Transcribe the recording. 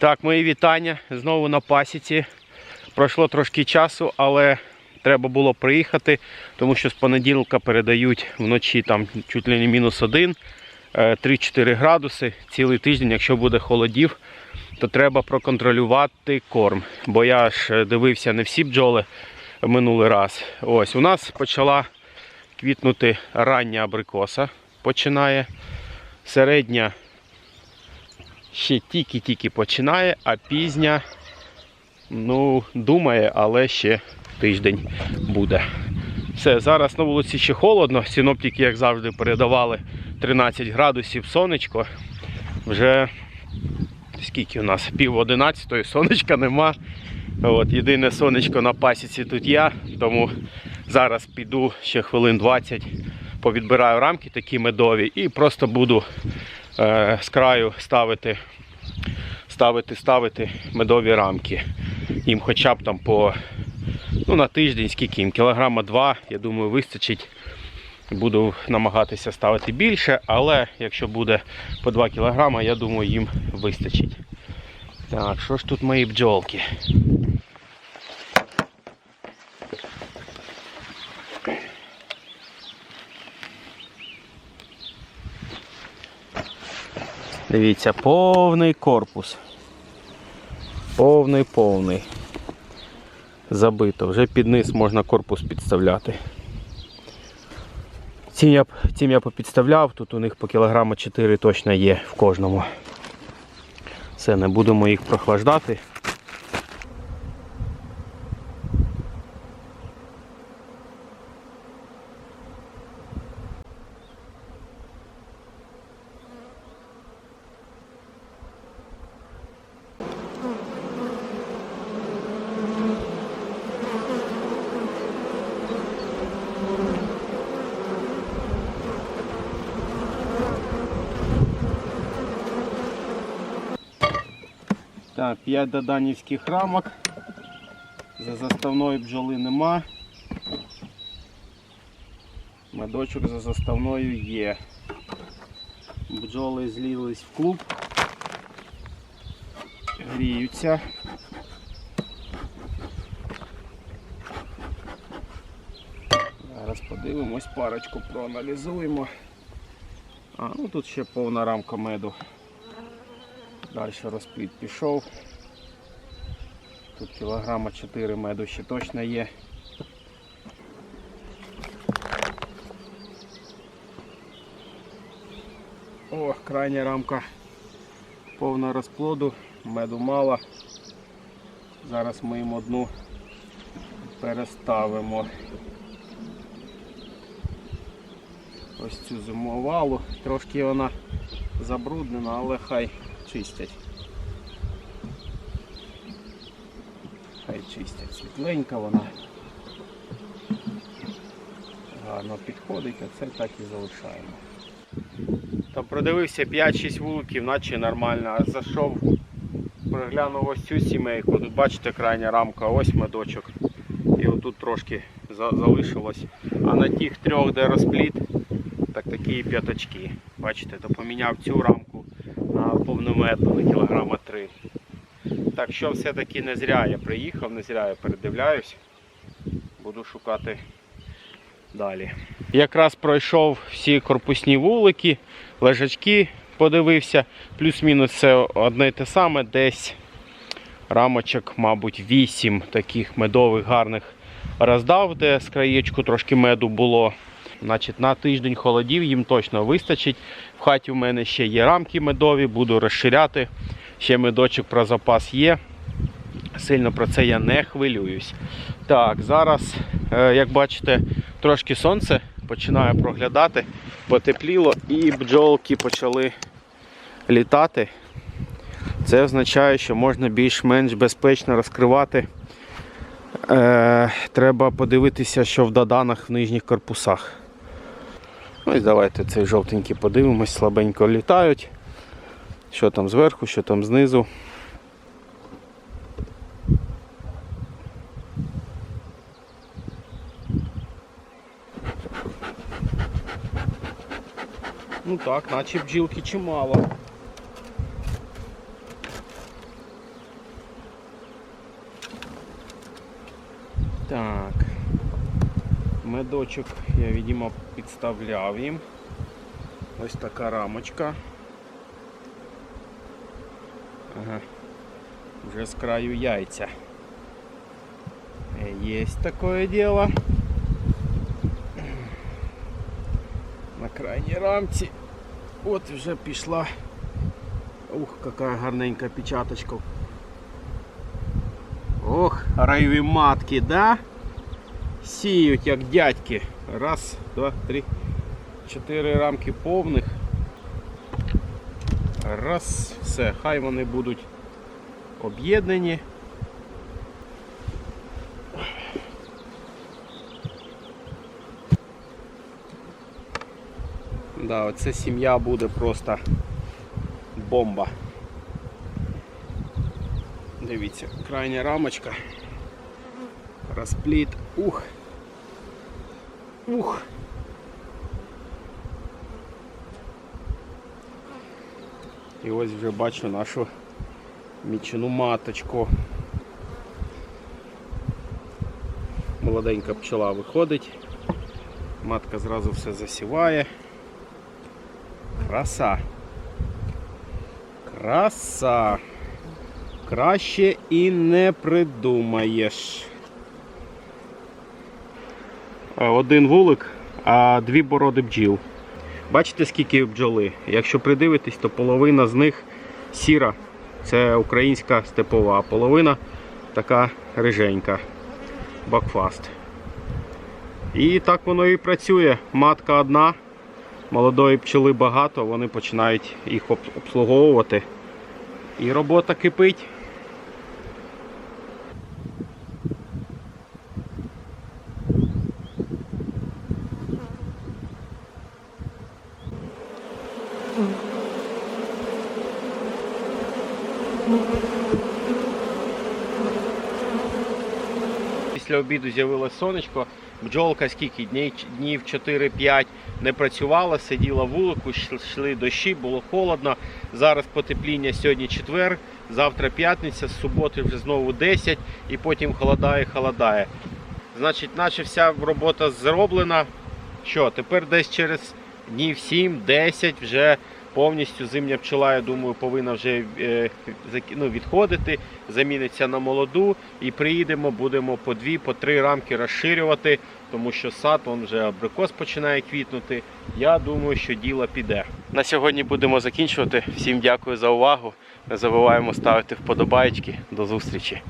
Так, мої вітання. Знову на пасіці. Пройшло трошки часу, але треба було приїхати, тому що з понеділка передають вночі там чуть ли не мінус один, е, 3-4 градуси. Цілий тиждень, якщо буде холодів, то треба проконтролювати корм. Бо я ж е, дивився не всі бджоли минулий раз. Ось у нас почала квітнути рання абрикоса. Починає середня ще тільки-тільки починає, а пізня, ну, думає, але ще тиждень буде. Все, зараз на вулиці ще холодно. Синоптики, як завжди, передавали 13 градусів сонечко. Вже скільки у нас? Пів одинадцятої, сонечка нема. От, єдине сонечко на пасіці тут я, тому зараз піду ще хвилин 20, повідбираю рамки такі медові і просто буду з краю ставити, ставити, ставити медові рамки. Їм хоча б там по ну, на тиждень, скільки їм, кілограма два, я думаю, вистачить. Буду намагатися ставити більше, але якщо буде по 2 кілограма, я думаю, їм вистачить. Так, що ж тут мої бджолки? Дивіться, повний корпус. Повний, повний. Забито. Вже під низ можна корпус підставляти. Цим я, цим я попідставляв, тут у них по кілограма 4 точно є в кожному. Все, не будемо їх прохлаждати. Так, 5 доданівських рамок. За заставної бджоли нема. Медочок за заставною є. Бджоли злілись в клуб. Гріються. Зараз подивимось, парочку проаналізуємо. А, ну тут ще повна рамка меду. Далі розплід пішов. Тут кілограма 4 меду ще точно є. О, крайня рамка повна розплоду, меду мало. Зараз ми їм одну переставимо. Ось цю зимовалу. Трошки вона забруднена, але хай чистять. Хай чистять. Світленька вона. Гарно підходить, а це так і залишаємо. То продивився 5-6 вуликів, наче нормально. Зайшов, проглянув ось цю сімейку. Тут бачите крайня рамка, ось медочок. І отут трошки за- залишилось. А на тих трьох, де розпліт, так такі п'яточки. Бачите, то поміняв цю рамку на кілограма 3. Так що все-таки не зря я приїхав, не зря я передивляюсь. Буду шукати далі. Якраз пройшов всі корпусні вулики, лежачки подивився. Плюс-мінус це одне й те саме, десь рамочок, мабуть, 8 таких медових гарних роздав, де з краєчку трошки меду було. Значить, на тиждень холодів їм точно вистачить. В хаті у мене ще є рамки медові, буду розширяти. Ще медочок про запас є. Сильно про це я не хвилююсь. Так, зараз, е, як бачите, трошки сонце починає проглядати, потепліло і бджолки почали літати. Це означає, що можна більш-менш безпечно розкривати. Е, треба подивитися, що в доданах в нижніх корпусах. Ну, Ось давайте цей жовтенький подивимось, слабенько літають. Що там зверху, що там знизу. Ну так, наче бджілки чимало. Так. Медочок я, видимо, підставляв їм. Ось така рамочка. Ага. Вже з краю яйця. Есть такое дело. На крайній рамці. От вже пішла. Ух, яка гарненька печаточка. Ох, райові матки, да? Сіють як дядьки. Раз, два, три, чотири рамки повних. Раз, все, хай вони будуть об'єднані. Да, оце сім'я буде просто бомба. Дивіться, крайня рамочка. Розпліт. Ух. Ух. І ось вже бачу нашу мічену маточку. Молоденька пчела виходить. Матка зразу все засіває. Краса. Краса. Краще і не придумаєш. Е, Один вулик, а дві бороди бджіл. Бачите, скільки бджоли? Якщо придивитись, то половина з них сіра. Це українська степова, а половина така риженька. Бакфаст. І так воно і працює. Матка одна, молодої пчели багато, вони починають їх обслуговувати. І робота кипить. Після обіду з'явилось сонечко. Бджолка скільки днів, днів 4-5 не працювала, сиділа вулику, йшли дощі, було холодно. Зараз потепління сьогодні четвер, завтра п'ятниця, з суботи вже знову 10 і потім холодає, холодає. Значить, наче вся робота зроблена. Що, тепер десь через днів 7-10 вже повністю зимня пчела, я думаю, повинна вже е, ну, відходити, заміниться на молоду і приїдемо, будемо по дві, по три рамки розширювати, тому що сад он вже абрикос починає квітнути. Я думаю, що діло піде. На сьогодні будемо закінчувати. Всім дякую за увагу. Не забуваємо ставити вподобайки. До зустрічі.